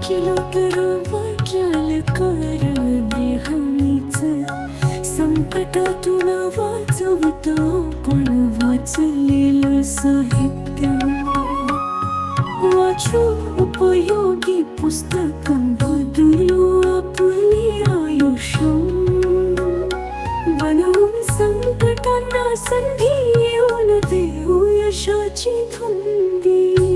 वाचलो तर वाचाल कर देहानीच संकटातून वाचवतो पण वाचलेलं साहित्य। वाचून उपयोगी पुस्तक बदलू आपली आयुष्य। बनवून संकटांना संधी येऊन देऊ यशाची धुंदी।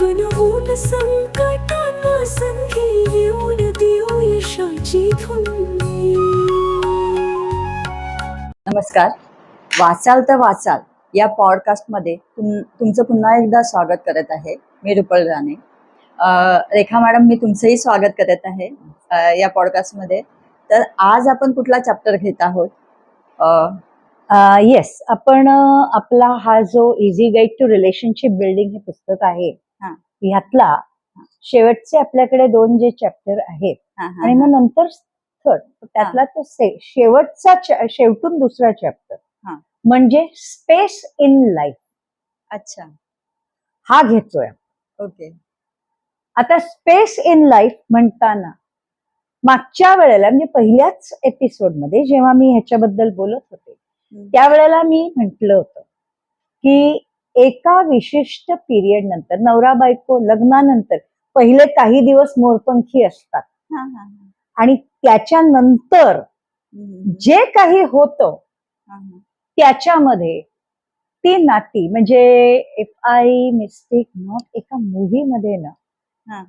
बनवून संकटांना संधी येऊन देऊ यशाची धुंदी नमस्कार. वाचाल तर वाचाल. या पॉडकास्टमध्ये तुम तुमचं पुन्हा एकदा स्वागत करत आहे मी रुपल राणे. रेखा मॅडम मी तुमचंही स्वागत करत आहे या पॉडकास्टमध्ये. तर आज आपण कुठला चॅप्टर घेत आहोत? येस आपण आपला हा जो easy guide to relationship building हे पुस्तक आहे. ह्यातला शेवटचे आपल्याकडे दोन जे चॅप्टर आहेत आणि मग नंतर थर्ड त्यातला तो शेवटचा शेवटून दुसरा चॅप्टर. म्हणजे स्पेस इन लाईफ अच्छा. हा घेतोय ओके. आता स्पेस इन लाईफ म्हणताना मागच्या वेळेला म्हणजे पहिल्याच एपिसोडमध्ये जेव्हा मी ह्याच्याबद्दल बोलत होते त्यावेळेला मी म्हटलं होतं की एका विशिष्ट पिरियड नंतर नवरा बायको लग्नानंतर पहिले काही दिवस मोरपंखी असतात हा, हा, हा. आणि त्याच्यानंतर जे काही होतं. त्याच्यामध्ये ती नाती म्हणजे इफ आय मिस्टेक नॉट एका मूवी मध्ये ना हा.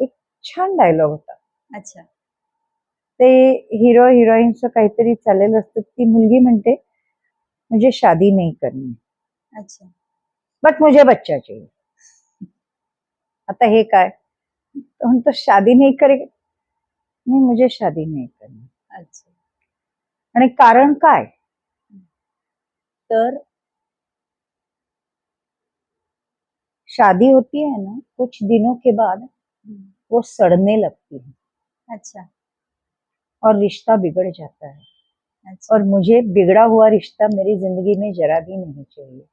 एक छान डायलॉग होता अच्छा ते हिरो हिरोईनचं काहीतरी चाललेलं असतं. ती मुलगी म्हणते मुझे शादी नहीं करनी. अच्छा. बट मुझे बच्चा चाहिए. आता हे काय? तो म्हणतो शादी नाही करे नाही मुझे शादी नहीं करनी. अच्छा. आणि कारण काय? तर? शादी होती है ना कुछ दिनों के बाद वो सड़ने लगती है. अच्छा. और रिश्ता बिगड़ जाता है। और मुझे बिगड़ा हुआ रिश्ता मेरी जिंदगी में जरा भी नहीं चाहिए।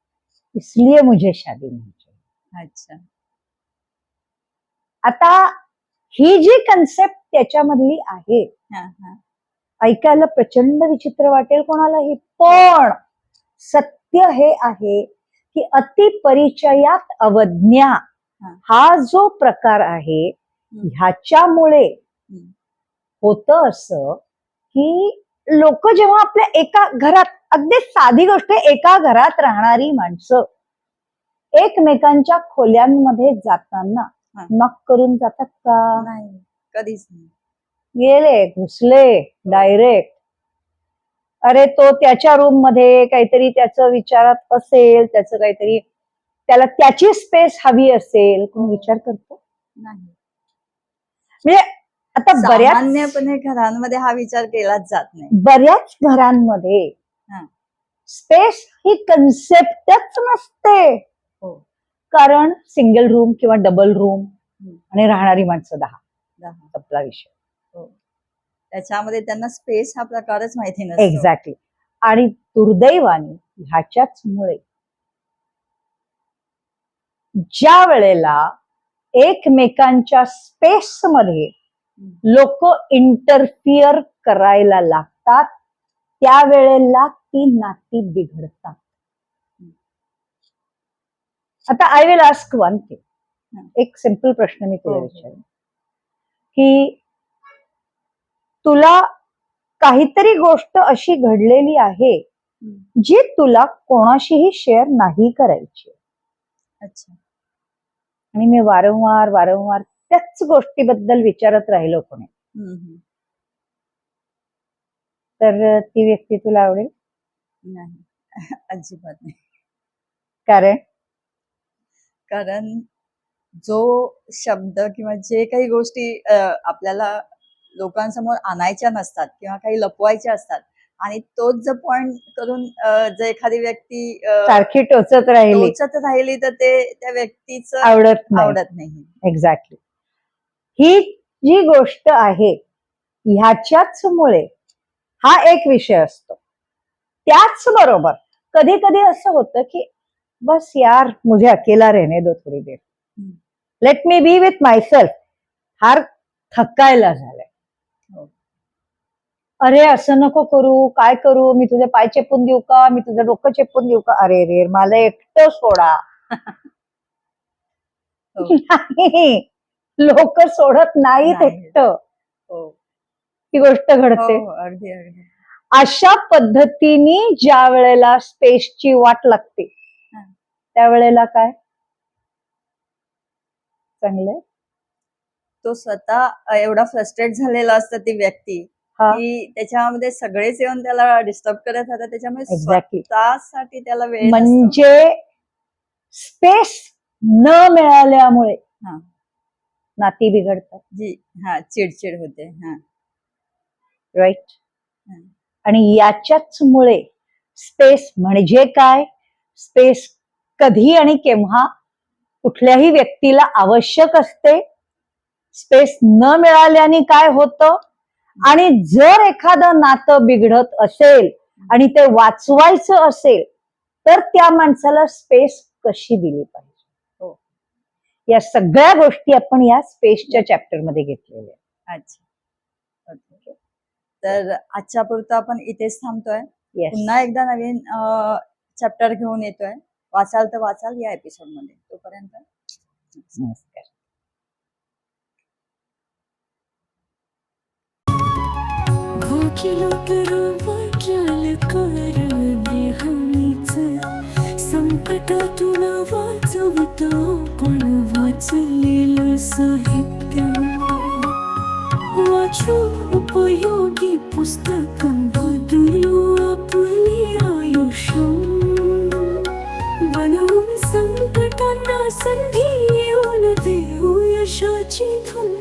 इसलिए मुझे शादी नहीं चाहिए। अच्छा। आता ही जी कन्सेप्ट त्याच्यामधली आहे। ऐकायला प्रचंड विचित्र वाटेल कोणालाही पण सत्य हे आहे की अतिपरिचयात अवज्ञा हा. जो प्रकार आहे. ह्याच्यामुळे. होतं असं की लोक जेव्हा आपल्या एका घरात अगदी साधी गोष्ट एका घरात राहणारी माणसं एकमेकांच्या खोल्यांमध्ये जाताना हा. नॉक करून जातात का? नाही कधीच नाही. गेले घुसले डायरेक्ट अरे तो त्याच्या रूममध्ये काहीतरी त्याचं विचारात असेल त्याचं काहीतरी त्याला त्याची स्पेस हवी असेल कोण विचार करतो? नाही. म्हणजे आता बऱ्याच सामान्यपणे घरांमध्ये हा विचार केलाच जात नाही. बऱ्याच घरांमध्ये हा. स्पेस ही कन्सेप्टच नसते. हो. कारण सिंगल रूम किंवा डबल रूम हम्म. आणि राहणारी माणसं दहा. दहा. संपला विषय. हो. त्याच्यामध्ये त्यांना स्पेस हा प्रकारच माहिती नसतो. एक्झॅक्टली आणि दुर्दैवाने ह्याच्याच मुळे ज्या वेळेला एकमेकांच्या स्पेस मध्ये लोक इंटरफिअर करायला लागतात त्यावेळेला ती नाती बिघडतात आता I will ask one. Thing एक सिंपल प्रश्न मी तुला हो, हो. विचारेन की तुला काहीतरी गोष्ट अशी घडलेली आहे. जी तुला कोणाशीही शेअर नाही करायची अच्छा आणि मी वारंवार वारंवार त्याच गोष्टीबद्दल विचारत राहिलो कोणी. तर ती व्यक्ती तुला आवडेल? नाही. अजिबात नाही. कारण? कारण जो शब्द किंवा जे काही गोष्टी आपल्याला लोकांसमोर आणायच्या नसतात किंवा काही लपवायच्या असतात आणि तोच जर पॉइंट करून जर एखादी व्यक्ती सारखी टोचत राहिली. टोचत राहिली तर ते त्या व्यक्तीच आवडत आवडत नाही. एक्झॅक्टली ही जी गोष्ट आहे ह्याच्याच मुळे हा एक विषय असतो. त्याच बरोबर कधी कधी असं होतं की बस यार मुझे अकेला रहने दो थोडी देर. Let me be with myself फार थकायला झालंय. हो. अरे असं नको करू. काय करू? मी तुझे पाय चेपून देऊ का? मी तुझं डोकं चेपून देऊ का? अरे रे मला एकटं सोडा. हो. लोक सोडत नाहीत नाही. एकटं. हो. ही गोष्ट हो, घडते. हो, अगदी अगदी. अशा पद्धतीने ज्या वेळेला स्पेसची वाट लागते हा. त्यावेळेला काय? चांगलंय? तो स्वतः एवढा फ्रस्ट्रेट झालेला असतं ती व्यक्ती हा. की त्याच्यामध्ये सगळेच येऊन त्याला डिस्टर्ब करत राहतात. त्याच्यामुळे एक्झॅक्टली स्वतःसाठी त्याला वेळ. म्हणजे स्पेस न मिळाल्यामुळे हा. नाती बिघडतात. जी हा चिडचिड होते हा. राईट. आणि याच्याच मुळे स्पेस म्हणजे काय? स्पेस कधी आणि केव्हा कुठल्याही व्यक्तीला आवश्यक असते. स्पेस न मिळाल्याने काय होतं? आणि जर एखादं नातं बिघडत असेल आणि ते वाचवायचं असेल तर त्या माणसाला स्पेस कशी दिली पाहिजे. या सगळ्या गोष्टी आपण या स्पेसच्या चॅप्टरमध्ये घेतलेल्या आहेत. अच्छा. ओके तर आजच्या पुरतं आपण इथेच थांबतोय. पुन्हा एकदा नवीन चॅप्टर घेऊन येतोय. वाचाल तर वाचाल या एपिसोडमध्ये. तोपर्यंत नमस्कार. कर. उपयोगी पुस्तक बनवून संकटांना धुंदी